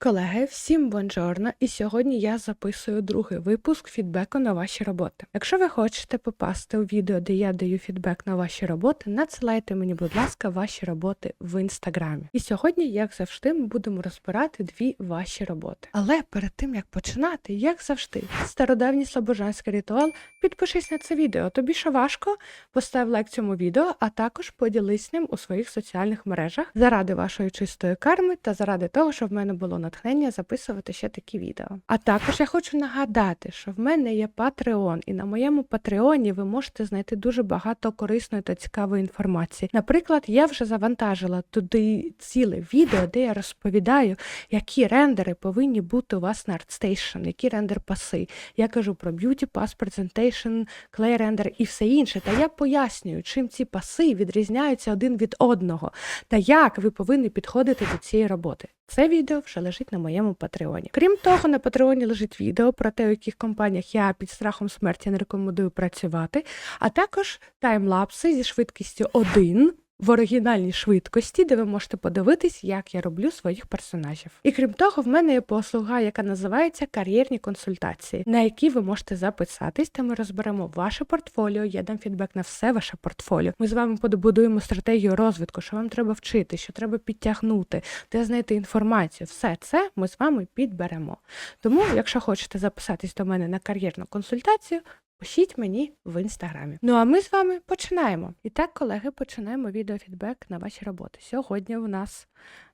Колеги, всім бонжорно, і сьогодні я записую другий випуск фідбеку на ваші роботи. Якщо ви хочете попасти у відео, де я даю фідбек на ваші роботи, надсилайте мені, будь ласка, ваші роботи в інстаграмі. І сьогодні, як завжди, ми будемо розбирати дві ваші роботи. Але перед тим як починати, як завжди, стародавній слабожанський ритуал, підпишись на це відео. Тобі що важко, постав лайк цьому відео, а також поділись ним у своїх соціальних мережах заради вашої чистої карми та заради того, щоб в мене було натхнення записувати ще такі відео. А також я хочу нагадати, що в мене є Patreon, і на моєму Патреоні ви можете знайти дуже багато корисної та цікавої інформації. Наприклад, я вже завантажила туди ціле відео, де я розповідаю, які рендери повинні бути у вас на ArtStation, які рендер-паси. Я кажу про Beauty Pass, Presentation, Clay Render і все інше. Та я пояснюю, чим ці паси відрізняються один від одного, та як ви повинні підходити до цієї роботи. Це відео вже лежить на моєму патреоні. Крім того, на патреоні лежить відео про те, у яких компаніях я під страхом смерті не рекомендую працювати, а також таймлапси зі швидкістю 1 в оригінальній швидкості, де ви можете подивитись, як я роблю своїх персонажів. І крім того, в мене є послуга, яка називається кар'єрні консультації, на які ви можете записатись, та ми розберемо ваше портфоліо. Я дам фідбек на все ваше портфоліо. Ми з вами побудуємо стратегію розвитку, що вам треба вчити, що треба підтягнути, де знайти інформацію. Все це ми з вами підберемо. Тому, якщо хочете записатись до мене на кар'єрну консультацію, Пишіть мені в інстаграмі. Ну а ми з вами починаємо. І так, колеги, починаємо відеофідбек на ваші роботи. Сьогодні у нас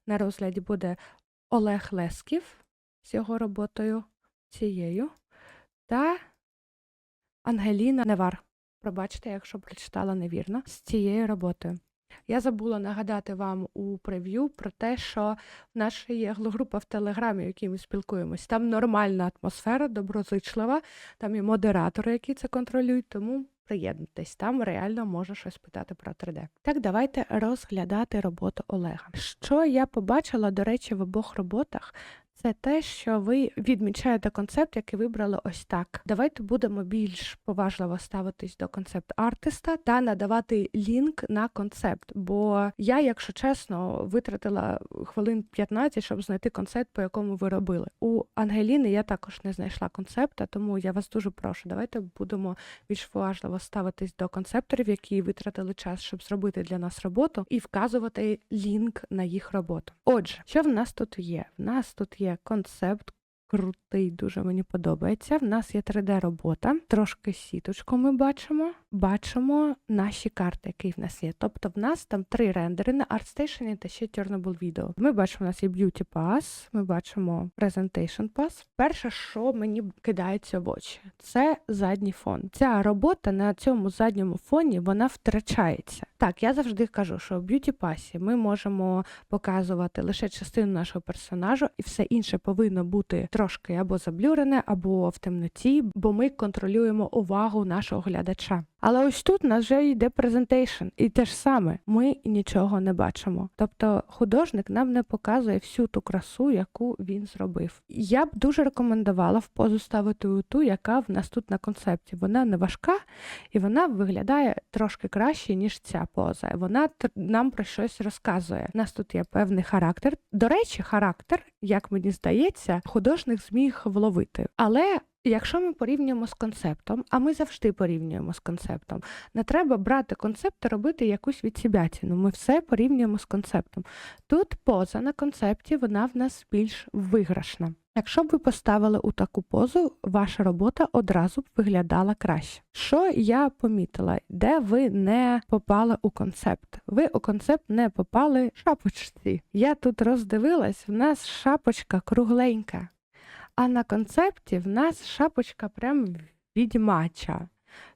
на розгляді буде Олег Лесків з його роботою цією та Ангеліна Невар. Пробачте, якщо прочитала невірно з цією роботою. Я забула нагадати вам у прев'ю про те, що в нас є група в Телеграмі, в якій ми спілкуємось. Там нормальна атмосфера, доброзичлива, там є модератори, які це контролюють, тому приєднуйтесь, там реально можна щось питати про 3D. Так, давайте розглядати роботу Олега. Що я побачила, до речі, в обох роботах, це те, що ви відмічаєте концепт, який вибрали ось так. Давайте будемо більш поважливо ставитись до концепт артиста та надавати лінк на концепт. Бо я, якщо чесно, витратила хвилин 15, щоб знайти концепт, по якому ви робили. У Ангеліни я також не знайшла концепта, тому я вас дуже прошу. Давайте будемо більш поважливо ставитись до концепторів, які витратили час, щоб зробити для нас роботу, і вказувати лінк на їх роботу. Отже, що в нас тут є? В нас тут є концепт. Крутий, дуже мені подобається. В нас є 3D-робота, трошки сіточку ми бачимо. Бачимо наші карти, які в нас є. Тобто в нас там три рендери на ArtStation та ще Turnable Video. Ми бачимо, у нас є Beauty Pass, ми бачимо Presentation Pass. Перше, що мені кидається в очі, це задній фон. Ця робота на цьому задньому фоні вона втрачається. Так, я завжди кажу, що в Beauty Pass ми можемо показувати лише частину нашого персонажу, і все інше повинно бути трошки або заблюрене, або в темноті, бо ми контролюємо увагу нашого глядача. Але ось тут нас вже йде презентейшн, і те ж саме ми нічого не бачимо. Тобто художник нам не показує всю ту красу, яку він зробив. Я б дуже рекомендувала в позу ставити ту, яка в нас тут на концепті. Вона не важка і вона виглядає трошки краще, ніж ця поза. Вона нам про щось розказує. У нас тут є певний характер. До речі, характер, як мені здається, художник зміг вловити. Але Якщо ми порівнюємо з концептом, а ми завжди порівнюємо з концептом, не треба брати концепт та робити якусь відсібятіну. Ми все порівнюємо з концептом. Тут поза на концепті вона в нас більш виграшна. Якщо б ви поставили у таку позу, ваша робота одразу б виглядала краще. Що я помітила, де ви не попали у концепт? Ви у концепт не попали шапочці. Я тут роздивилась, в нас шапочка кругленька. А на концепті в нас шапочка прям відьмача.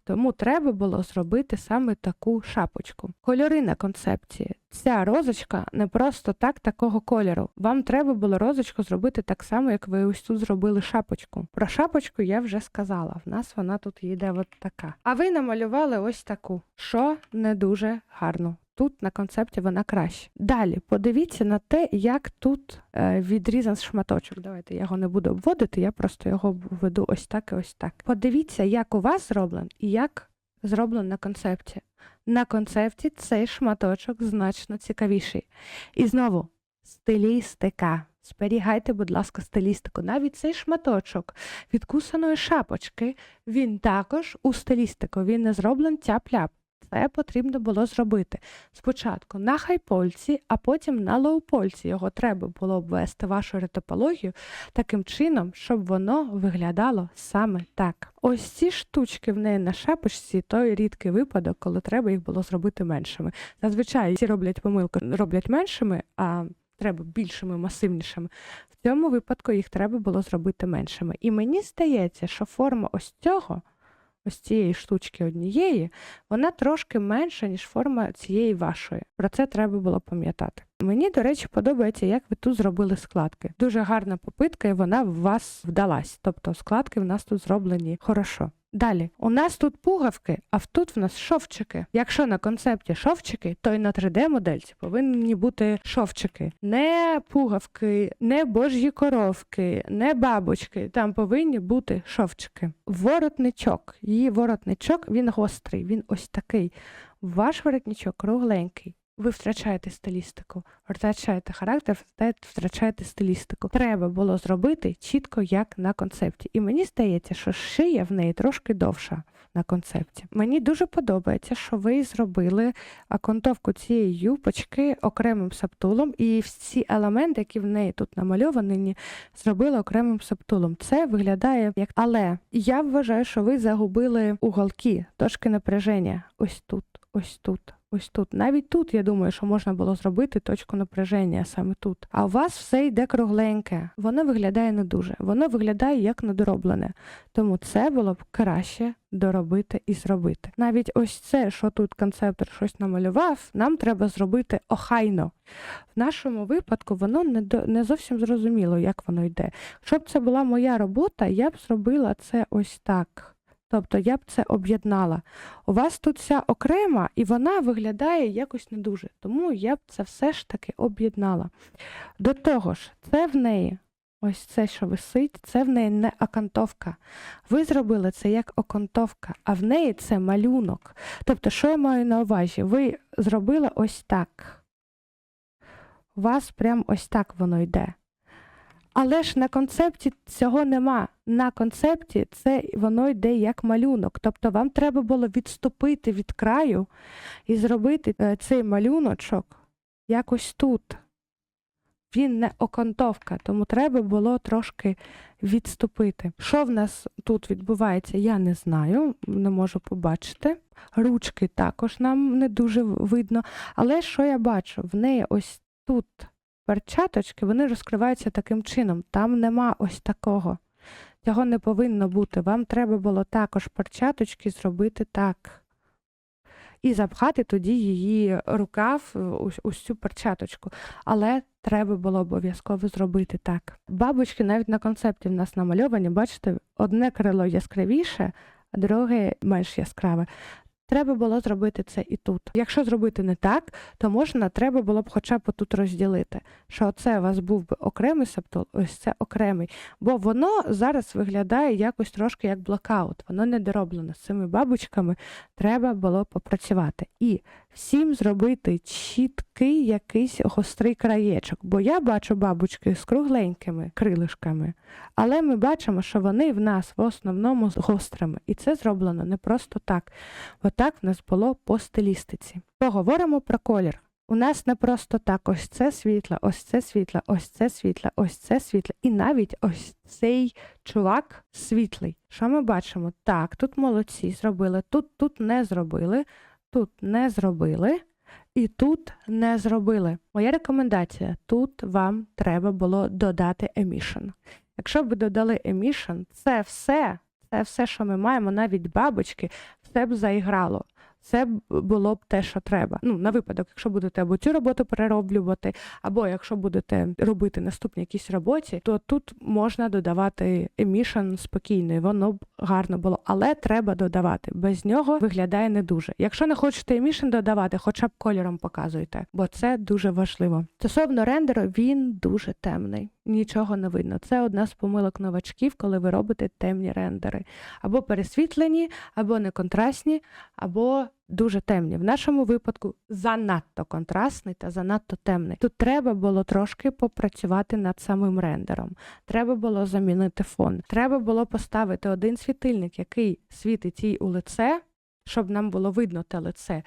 Тому треба було зробити саме таку шапочку. Кольори на концепції. Ця розочка не просто так такого кольору. Вам треба було розочку зробити так само, як ви ось тут зробили шапочку. Про шапочку я вже сказала. В нас вона тут їде от така. А ви намалювали ось таку, що не дуже гарно. Тут на концепті вона краще. Далі подивіться на те, як тут е, відрізан шматочок. Давайте я його не буду обводити, я просто його веду ось так і ось так. Подивіться, як у вас зроблен і як зроблено на концепті. На концепті цей шматочок значно цікавіший. І знову стилістика. Зберігайте, будь ласка, стилістику. Навіть цей шматочок відкусаної шапочки, він також у стилістику, він не зроблений тяп-ляп. Це потрібно було зробити спочатку на хайпольці, а потім на лоупольці. Його треба було обвести вашу ретопологію таким чином, щоб воно виглядало саме так. Ось ці штучки в неї на шапочці той рідкий випадок, коли треба їх було зробити меншими. Зазвичай ці роблять помилку, роблять меншими, а треба більшими, масивнішими. В цьому випадку їх треба було зробити меншими. І мені здається, що форма ось цього, ось цієї штучки однієї, вона трошки менша, ніж форма цієї вашої. Про це треба було пам'ятати. Мені, до речі, подобається, як ви тут зробили складки. Дуже гарна попитка, і вона в вас вдалась. Тобто складки в нас тут зроблені хорошо. Далі, у нас тут пугавки, а тут в нас шовчики. Якщо на концепті шовчики, то й на 3D-модельці повинні бути шовчики. Не пугавки, не божі коровки, не бабочки. Там повинні бути шовчики. Воротничок. Її воротничок він гострий, він ось такий. Ваш воротничок кругленький. Ви втрачаєте стилістику, втрачаєте характер, втрачаєте- стилістику. Треба було зробити чітко, як на концепті. І мені здається, що шия в неї трошки довша на концепті. Мені дуже подобається, що ви зробили окантовку цієї юбочки окремим саптулом, і всі елементи, які в неї тут намальовані, зробили окремим саптулом. Це виглядає як. Але я вважаю, що ви загубили уголки, точки напряження. Ось тут, ось тут. Ось тут. Навіть тут я думаю, що можна було зробити точку напряження саме тут. А у вас все йде кругленьке. Воно виглядає не дуже. Воно виглядає як недороблене. Тому це було б краще доробити і зробити. Навіть ось це, що тут концептор щось намалював, нам треба зробити охайно. В нашому випадку воно не, до, не зовсім зрозуміло, як воно йде. Щоб це була моя робота, я б зробила це ось так. Тобто я б це об'єднала. У вас тут вся окрема, і вона виглядає якось не дуже. Тому я б це все ж таки об'єднала. До того ж, це в неї, ось це, що висить, це в неї не окантовка. Ви зробили це як окантовка, а в неї це малюнок. Тобто, що я маю на увазі? Ви зробили ось так. У вас прям ось так воно йде. Але ж на концепті цього нема. На концепті це воно йде як малюнок. Тобто вам треба було відступити від краю і зробити е, цей малюночок якось тут. Він не окантовка, тому треба було трошки відступити. Що в нас тут відбувається, я не знаю, не можу побачити. Ручки також нам не дуже видно. Але що я бачу? В неї ось тут перчаточки вони розкриваються таким чином. Там нема ось такого. Цього не повинно бути. Вам треба було також перчаточки зробити так. І запхати тоді її рукав ось, ось цю перчаточку. Але треба було обов'язково зробити так. Бабочки навіть на концепті в нас намальовані, бачите, одне крило яскравіше, а друге менш яскраве. Треба було зробити це і тут. Якщо зробити не так, то можна, треба було б хоча б тут розділити, що це у вас був би окремий септол, ось це окремий. Бо воно зараз виглядає якось трошки як блокаут, воно не дороблено. З цими бабочками треба було попрацювати. І всім зробити чіткий якийсь гострий краєчок. Бо я бачу бабочки з кругленькими крилишками, але ми бачимо, що вони в нас в основному з гострими. І це зроблено не просто так. Отак в нас було по стилістиці. Поговоримо про колір. У нас не просто так ось це світло, ось це світло, ось це світло, ось це світло. І навіть ось цей чувак світлий. Що ми бачимо? Так, тут молодці зробили, тут, тут не зробили, тут не зробили. І тут не зробили. Моя рекомендація: тут вам треба було додати emission. Якщо б додали emission, це все, це все, що ми маємо, навіть бабочки, все б заіграло. Це було б те, що треба. Ну, на випадок, якщо будете або цю роботу перероблювати, або якщо будете робити наступні якісь роботі, то тут можна додавати емішн спокійно, і воно б гарно було. Але треба додавати. Без нього виглядає не дуже. Якщо не хочете емішн додавати, хоча б кольором показуйте, бо це дуже важливо. Стосовно рендеру, він дуже темний. Нічого не видно. Це одна з помилок новачків, коли ви робите темні рендери. Або пересвітлені, або неконтрастні, або дуже темні. В нашому випадку занадто контрастний та занадто темний. Тут треба було трошки попрацювати над самим рендером. Треба було замінити фон. Треба було поставити один світильник, який світить їй у лице, щоб нам було видно те лице.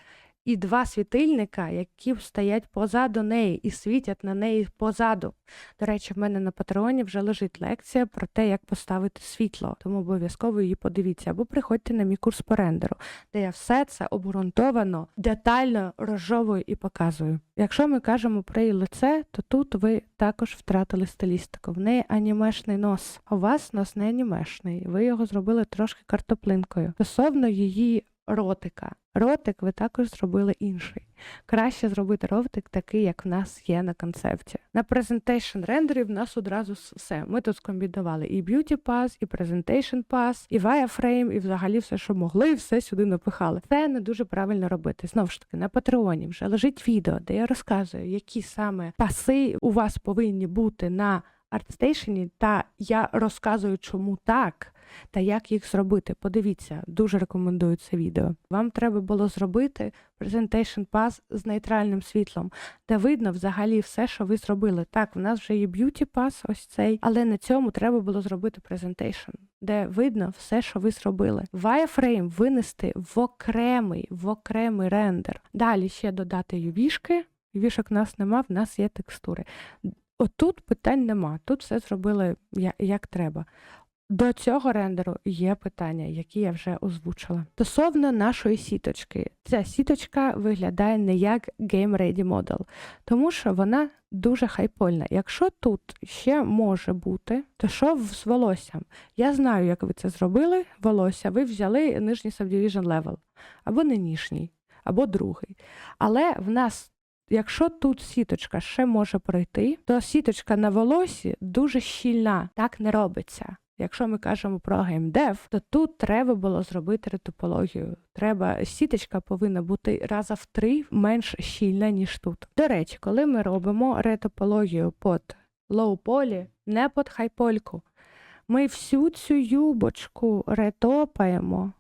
І два світильника, які стоять позаду неї і світять на неї позаду. До речі, в мене на патреоні вже лежить лекція про те, як поставити світло, тому обов'язково її подивіться. Або приходьте на мій курс по рендеру, де я все це обґрунтовано, детально розжовую і показую. Якщо ми кажемо про її лице, то тут ви також втратили стилістику. В неї анімешний нос. У вас нос не анімешний. Ви його зробили трошки картоплинкою. Стосовно її ротика. Ротик ви також зробили інший. Краще зробити ротик такий, як в нас є на концепті. На Presentation рендері в нас одразу все. Ми тут скомбінували і Beauty Pass, і Presentation Pass, і Wireframe, і взагалі все, що могли, все сюди напихали. Це не дуже правильно робити. Знову ж таки, на Патреоні вже лежить відео, де я розказую, які саме паси у вас повинні бути на ArtStation, та я розказую, чому так та як їх зробити. Подивіться, дуже рекомендую це відео. Вам треба було зробити Presentation Pass з нейтральним світлом, де видно взагалі все, що ви зробили. Так, в нас вже є Beauty Pass, ось цей, але на цьому треба було зробити Presentation, де видно все, що ви зробили. Wireframe винести в окремий, в окремий рендер. Далі ще додати ювішки. Ювішок в нас нема, в нас є текстури. Отут питань нема. Тут все зробили як треба. До цього рендеру є питання, які я вже озвучила. Стосовно нашої сіточки, ця сіточка виглядає не як Game Ready Model, тому що вона дуже хайпольна. Якщо тут ще може бути, то що з волоссям? Я знаю, як ви це зробили. Волосся, ви взяли нижній subdivision level, або не нижній, або другий. Але в нас. Якщо тут сіточка ще може пройти, то сіточка на волосі дуже щільна, так не робиться. Якщо ми кажемо про геймдев, то тут треба було зробити ретопологію. Треба сіточка повинна бути раза в три менш щільна, ніж тут. До речі, коли ми робимо ретопологію під лоу-полі, не під хайпольку, ми всю цю юбочку ретопаємо,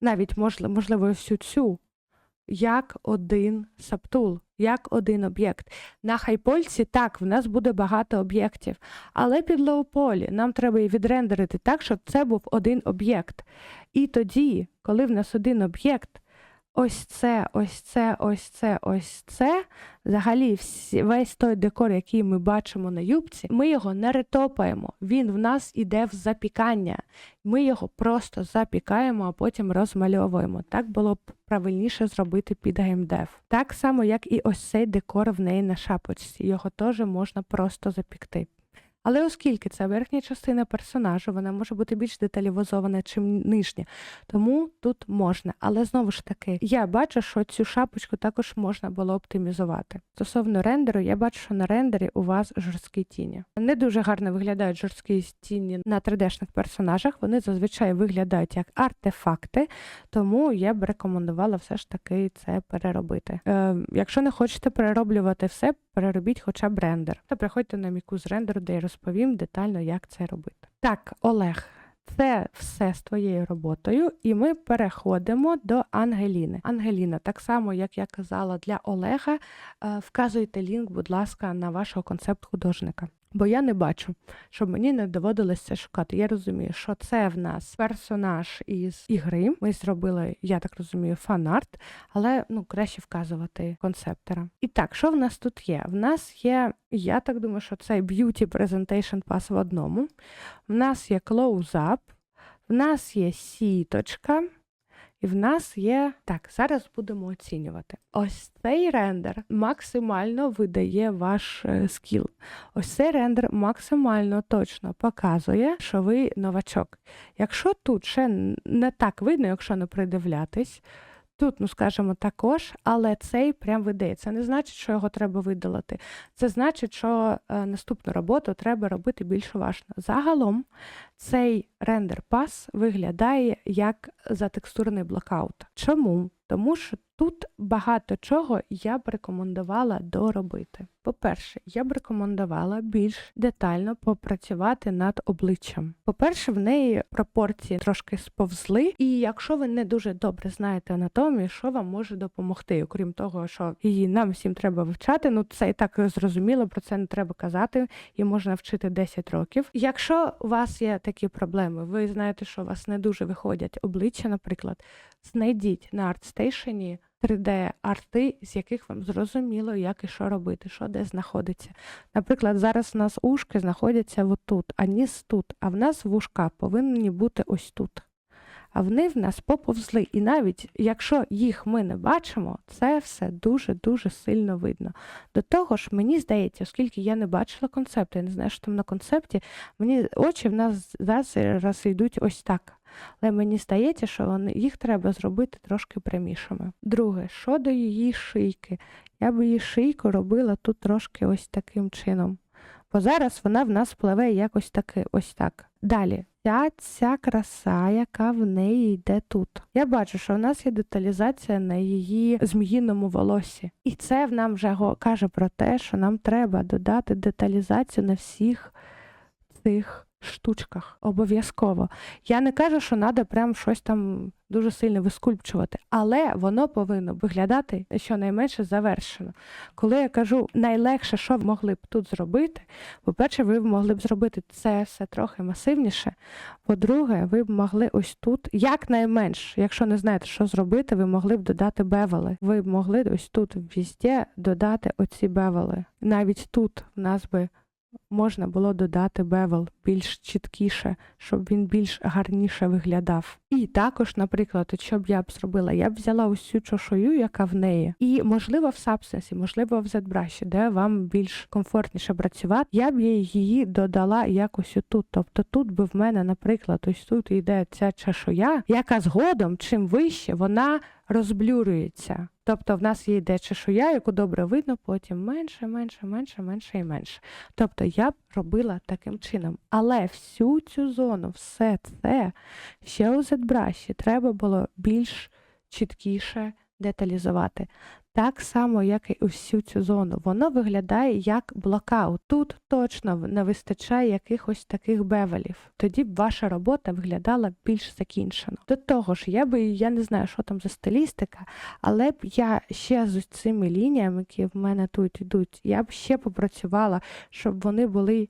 навіть можливо всю цю, як один саптул, як один об'єкт. На хайпольці так, в нас буде багато об'єктів. Але під лоуполі нам треба її відрендерити так, щоб це був один об'єкт. І тоді, коли в нас один об'єкт, ось це, ось це, ось це, ось це, взагалі всі, весь той декор, який ми бачимо на юбці, ми його не ретопаємо. Він в нас іде в запікання. Ми його просто запікаємо, а потім розмальовуємо. Так було б правильніше зробити під геймдев. Так само, як і ось цей декор в неї на шапочці. Його теж можна просто запікти. Але оскільки це верхня частина персонажа, вона може бути більш деталізована, чим нижня. Тому тут можна. Але знову ж таки, я бачу, що цю шапочку також можна було оптимізувати. Стосовно рендеру, я бачу, що на рендері у вас жорсткі тіні. Не дуже гарно виглядають жорсткі тіні на 3D-шних персонажах. Вони зазвичай виглядають як артефакти, тому я б рекомендувала все ж таки це переробити. Е, якщо не хочете перероблювати все, переробіть хоча б рендер. Та приходьте на мій курс рендеру, де я розповім детально, як це робити. Так, Олег. Це все з твоєю роботою, і ми переходимо до Ангеліни. Ангеліна, так само як я казала для Олега, е, вказуйте лінк, будь ласка, на вашого концепт художника. Бо я не бачу, щоб мені не доводилось це шукати. Я розумію, що це в нас персонаж із ігри. Ми зробили, я так розумію, фан-арт, але ну краще вказувати концептора. І так, що в нас тут є? В нас є, я так думаю, що це Beauty Presentation Pass в одному. В нас є close-up, в нас є сіточка. І в нас є так, зараз будемо оцінювати. Ось цей рендер максимально видає ваш е, скіл. Ось цей рендер максимально точно показує, що ви новачок. Якщо тут ще не так видно, якщо не придивлятись, тут, ну скажімо, також, але цей прям видає. Це не значить, що його треба видалити. Це значить, що е, наступну роботу треба робити більш уважно. Загалом цей рендер пас виглядає як затекстурний блокаут. Чому? Тому що тут багато чого я б рекомендувала доробити. По-перше, я б рекомендувала більш детально попрацювати над обличчям. По-перше, в неї пропорції трошки сповзли, і якщо ви не дуже добре знаєте анатомію, що вам може допомогти, окрім того, що її нам всім треба вивчати. Ну це і так зрозуміло, про це не треба казати, і можна вчити 10 років. Якщо у вас є такі проблеми, ви знаєте, що у вас не дуже виходять обличчя, наприклад, знайдіть на ArtStation 3D-арти, з яких вам зрозуміло, як і що робити, що де знаходиться. Наприклад, зараз у нас ушки знаходяться отут, а ніс тут, а в нас вушка повинні бути ось тут. А вони в нас поповзли. І навіть якщо їх ми не бачимо, це все дуже-дуже сильно видно. До того ж, мені здається, оскільки я не бачила концепту, я не знаю, що там на концепті, мені очі в нас зараз йдуть ось так. Але мені здається, що вони, їх треба зробити трошки прямішими. Друге, щодо її шийки, я б її шийку робила тут трошки ось таким чином. Бо зараз вона в нас пливе якось таки, ось так. Далі, ця ця краса, яка в неї йде тут. Я бачу, що в нас є деталізація на її зміїному волосі. І це в нам вже каже про те, що нам треба додати деталізацію на всіх цих штучках. Обов'язково. Я не кажу, що треба прям щось там дуже сильно вискульпчувати, але воно повинно виглядати щонайменше завершено. Коли я кажу найлегше, що ви могли б тут зробити, по-перше, ви б могли б зробити це все трохи масивніше. По-друге, ви б могли ось тут, якнайменш, якщо не знаєте, що зробити, ви могли б додати бевели. Ви б могли ось тут везде додати оці бевели. Навіть тут в нас би можна було додати бевел більш чіткіше, щоб він більш гарніше виглядав. І також, наприклад, що б я б зробила, я б взяла ось цю чошою, яка в неї, і можливо в Substance, можливо в ZBrush, де вам більш комфортніше працювати, я б її додала якось отут. Тобто тут би в мене, наприклад, ось тут йде ця чешуя, яка згодом, чим вище, вона розблюрюється. Тобто в нас є йде чешуя, яку добре видно, потім менше, менше, менше, менше і менше. Тобто я б робила таким чином. Але всю цю зону, все це ще у ZBrush треба було більш чіткіше деталізувати. Так само, як і усю цю зону. Воно виглядає як блокаут. Тут точно не вистачає якихось таких бевелів. Тоді б ваша робота виглядала більш закінчено. До того ж, я би я не знаю, що там за стилістика, але б я ще з цими лініями, які в мене тут йдуть, я б ще попрацювала, щоб вони були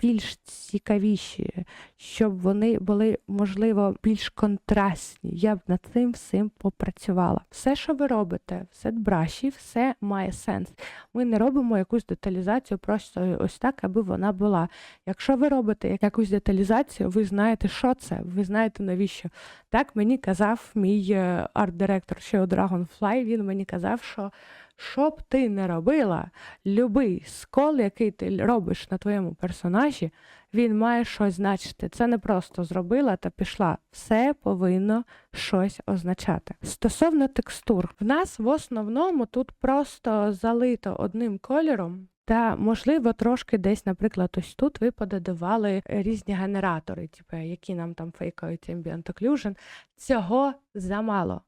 більш цікавіші, щоб вони були, можливо, більш контрастні. Я б над цим всім попрацювала. Все, що ви робите, в сетбраші, все має сенс. Ми не робимо якусь деталізацію просто ось так, аби вона була. Якщо ви робите якусь деталізацію, ви знаєте, що це, ви знаєте навіщо. Так мені казав мій е, арт-директор ще у Dragonfly, він мені казав, що що б ти не робила, любий скол, який ти робиш на твоєму персонажі, він має щось значити. Це не просто зробила та пішла. Все повинно щось означати. Стосовно текстур, в нас в основному тут просто залито одним кольором. Та, можливо, трошки десь, наприклад, ось тут ви пододавали різні генератори, типу, які нам там фейкають Ambient Occlusion. Цього замало.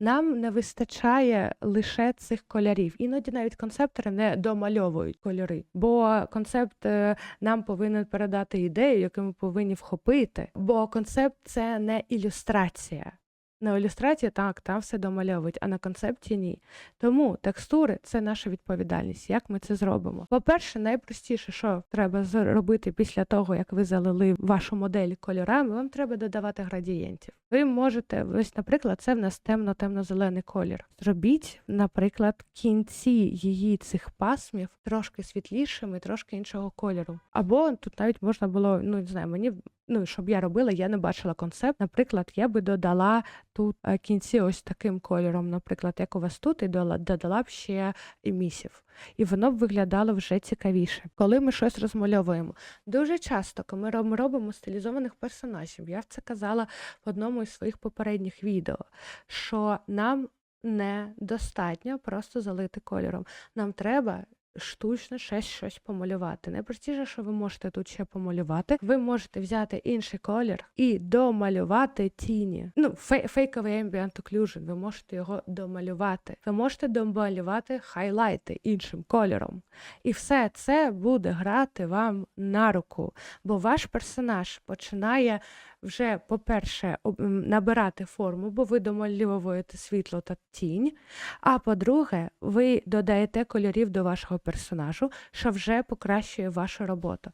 Нам не вистачає лише цих кольорів. Іноді навіть концептори не домальовують кольори, бо концепт е, нам повинен передати ідею, яку ми повинні вхопити. Бо концепт це не ілюстрація. На ілюстрації так, там все домальовують, а на концепті ні. Тому текстури це наша відповідальність. Як ми це зробимо? По-перше, найпростіше, що треба зробити після того, як ви залили вашу модель кольорами, вам треба додавати градієнтів. Ви можете, ось, наприклад, це в нас темно-темно-зелений колір. Зробіть, наприклад, кінці її цих пасмів трошки світлішими, трошки іншого кольору. Або тут навіть можна було, ну не знаю, мені ну щоб я робила, я не бачила концепт. Наприклад, я би додала тут е, кінці ось таким кольором, наприклад, як у вас тут, і додала б ще емісів. І воно б виглядало вже цікавіше. Коли ми щось розмальовуємо. Дуже часто, коли ми робимо стилізованих персонажів, я це казала в одному із своїх попередніх відео, що нам недостатньо просто залити кольором. Нам треба штучно ще щось помалювати. Найпростіше, що ви можете тут ще помалювати, ви можете взяти інший колір і домалювати тіні. Ну, фей- фейковий ambient occlusion, ви можете його домалювати. Ви можете домалювати хайлайти іншим кольором. І все це буде грати вам на руку, бо ваш персонаж починає вже, по-перше, набирати форму, бо ви домальовуєте світло та тінь. А по-друге, ви додаєте кольорів до вашого персонажу, що вже покращує вашу роботу.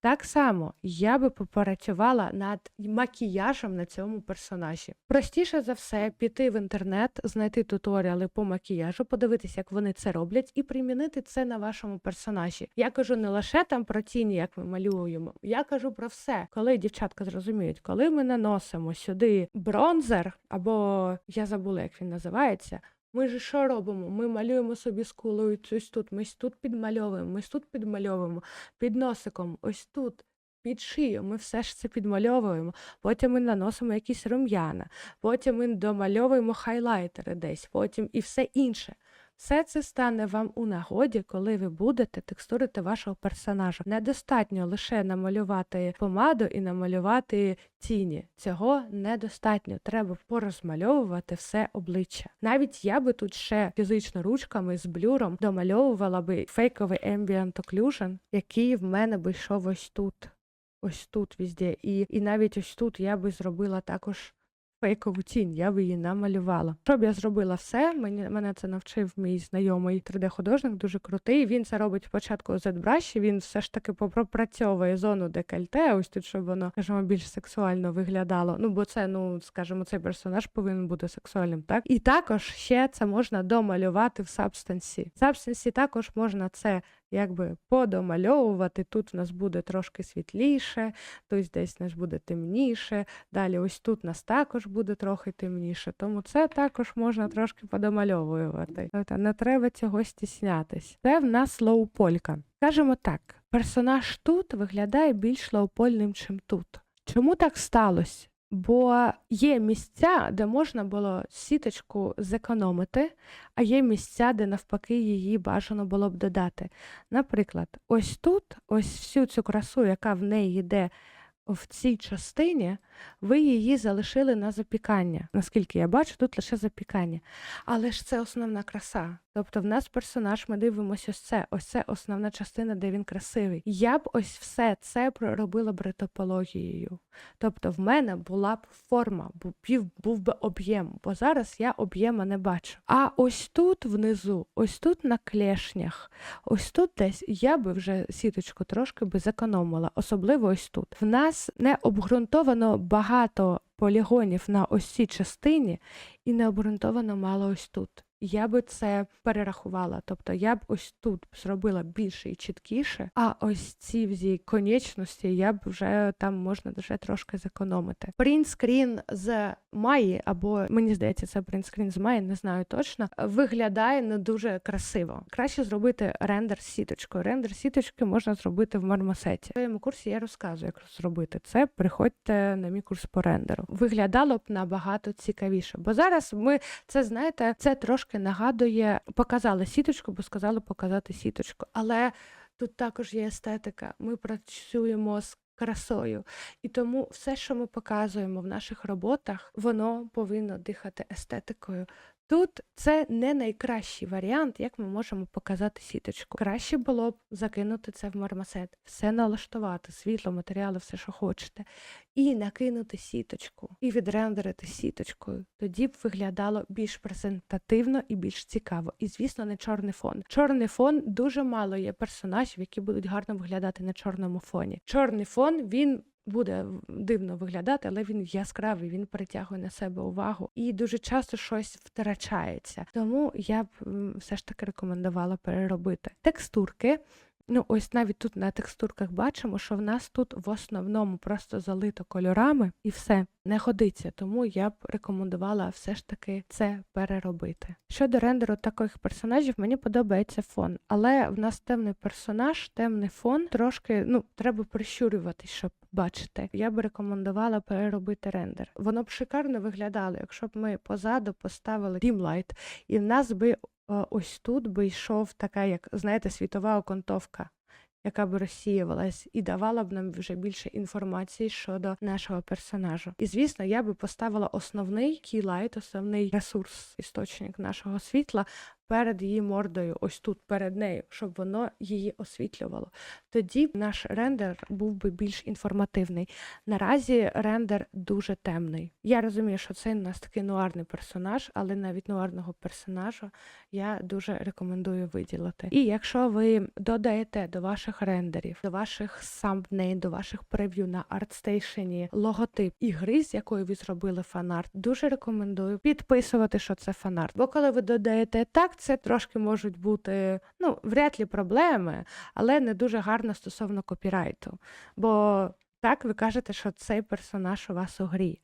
Так само я би попрацювала над макіяжем на цьому персонажі. Простіше за все піти в інтернет, знайти туторіали по макіяжу, подивитися, як вони це роблять, і примінити це на вашому персонажі. Я кажу не лише там про тіні, як ми малюємо. Я кажу про все. Коли дівчатка зрозуміють, коли ми наносимо сюди бронзер, або я забула, як він називається. Ми ж що робимо? Ми малюємо собі скулою ось тут. Ми ось тут підмальовуємо, ми ось тут підмальовуємо, під носиком, ось тут. Під шию ми все ж це підмальовуємо, потім ми наносимо якісь рум'яна, потім ми домальовуємо хайлайтери десь, потім і все інше. Все це стане вам у нагоді, коли ви будете текстурити вашого персонажа. Недостатньо лише намалювати помаду і намалювати тіні. Цього недостатньо. Треба порозмальовувати все обличчя. Навіть я би тут ще фізично ручками з блюром домальовувала би фейковий ambient occlusion, який в мене би йшов ось тут. Ось тут везде. І, і навіть ось тут я би зробила також фейкову тінь, я би її намалювала. Щоб я зробила все, мені, мене це навчив мій знайомий 3D-художник, дуже крутий. Він це робить спочатку у ZBrush, він все ж таки попрацьовує зону декольте, ось тут, щоб воно, скажімо, більш сексуально виглядало. Ну, бо це, ну, скажімо, цей персонаж повинен бути сексуальним, так? І також ще це можна домалювати в Substance. В Substance також можна це якби подомальовувати. Тут в нас буде трошки світліше, тут десь у нас буде темніше. Далі ось тут у нас також буде трохи темніше. Тому це також можна трошки подомальовувати. Тобто не треба цього стіснятись. Це в нас лоуполька. Скажімо так, персонаж тут виглядає більш лоупольним, чим тут. Чому так сталося? Бо є місця, де можна було сіточку зекономити, а є місця, де навпаки її бажано було б додати. Наприклад, ось тут, ось всю цю красу, яка в неї йде в цій частині, ви її залишили на запікання. Наскільки я бачу, тут лише запікання. Але ж це основна краса. Тобто в нас персонаж, ми дивимося ось це. Ось це основна частина, де він красивий. Я б ось все це проробила б ретопологією. Тобто в мене була б форма, був би об'єм, бо зараз я об'єма не бачу. А ось тут внизу, ось тут на клешнях, ось тут десь я би вже сіточку трошки би зекономила, особливо ось тут. В нас не обґрунтовано багато полігонів на ось цій частині, і не обґрунтовано мало ось тут. Я би це перерахувала. Тобто я б ось тут зробила більше і чіткіше, а ось ці всі конечності я б вже там можна вже трошки зекономити. Принтскрін з Маї, або мені здається, це принтскрін з Маї, не знаю точно, виглядає не дуже красиво. Краще зробити рендер з сіточкою. Рендер сіточки можна зробити в мармосеті. В своєму курсі я розказую, як зробити це. Приходьте на мій курс по рендеру. Виглядало б набагато цікавіше, бо зараз ми це знаєте, це трошки нагадує, показали сіточку, бо сказали показати сіточку. Але тут також є естетика. Ми працюємо з красою. І тому все, що ми показуємо в наших роботах, воно повинно дихати естетикою. Тут це не найкращий варіант, як ми можемо показати сіточку. Краще було б закинути це в мармасет, все налаштувати, світло, матеріали, все, що хочете, і накинути сіточку, і відрендерити сіточкою. Тоді б виглядало більш презентативно і більш цікаво. І, звісно, не чорний фон. Чорний фон дуже мало є персонажів, які будуть гарно виглядати на чорному фоні. Чорний фон він. Буде дивно виглядати, але він яскравий, він притягує на себе увагу і дуже часто щось втрачається. Тому я б все ж таки рекомендувала переробити текстурки. Ну, ось навіть тут на текстурках бачимо, що в нас тут в основному просто залито кольорами і все. не годиться, тому я б рекомендувала все ж таки це переробити. Щодо рендеру таких персонажів, мені подобається фон, але в нас темний персонаж, темний фон, трошки ну треба прищурюватись, щоб бачити. Я б рекомендувала переробити рендер. Воно б шикарно виглядало, якщо б ми позаду поставили дімлайт, і в нас би ось тут би йшов така, як знаєте, світова окантовка. Яка б розсіювалась і давала б нам вже більше інформації щодо нашого персонажу. І звісно, я би поставила основний кілайт, основний ресурс, істочник нашого світла перед її мордою, ось тут перед нею, щоб воно її освітлювало. Тоді наш рендер був би більш інформативний. Наразі рендер дуже темний. Я розумію, що це у нас такий нуарний персонаж, але навіть нуарного персонажа я дуже рекомендую виділити. І якщо ви додаєте до ваших рендерів, до ваших самбней, до ваших прев'ю на ArtStation логотип ігри, з якої ви зробили фанарт, дуже рекомендую підписувати, що це фанарт. Бо коли ви додаєте так, це трошки можуть бути ну вряд ли проблеми, але не дуже гарно стосовно копірайту. Бо так ви кажете, що цей персонаж у вас у грі.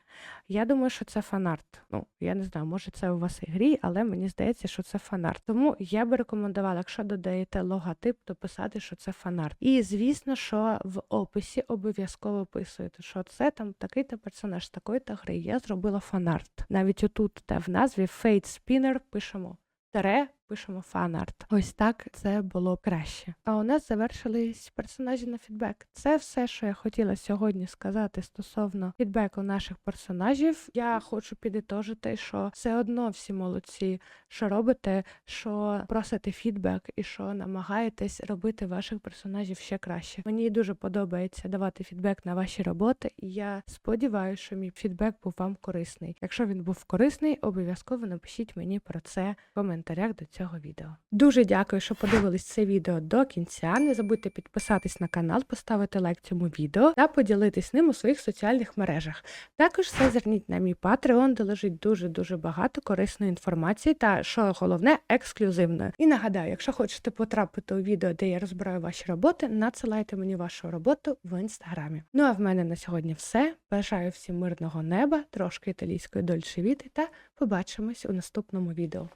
Я думаю, що це фанарт. Ну, я не знаю, може це у вас і грі, але мені здається, що це фанарт. Тому я би рекомендувала, якщо додаєте логотип, то писати, що це фанарт. І звісно, що в описі обов'язково описуєте, що це там такий-то персонаж такої-то гри. Я зробила фанарт. Навіть отут, та в назві Fate Spinner пишемо тере пишемо фанарт. Ось так це було краще. А у нас завершились персонажі на фідбек. Це все, що я хотіла сьогодні сказати стосовно фідбеку наших персонажів. Я хочу підітожити, що все одно всі молодці, що робите, що просите фідбек і що намагаєтесь робити ваших персонажів ще краще. Мені дуже подобається давати фідбек на ваші роботи, і я сподіваюся, що мій фідбек був вам корисний. Якщо він був корисний, обов'язково напишіть мені про це в коментарях до цього відео. Дуже дякую, що подивились це відео до кінця. Не забудьте підписатись на канал, поставити лайк цьому відео та поділитись ним у своїх соціальних мережах. Також зазирніть на мій Patreon, де лежить дуже-дуже багато корисної інформації та, що головне, ексклюзивної. І нагадаю, якщо хочете потрапити у відео, де я розбираю ваші роботи, надсилайте мені вашу роботу в інстаграмі. Ну а в мене на сьогодні все. Бажаю всім мирного неба, трошки італійської дольче віти та побачимось у наступному відео.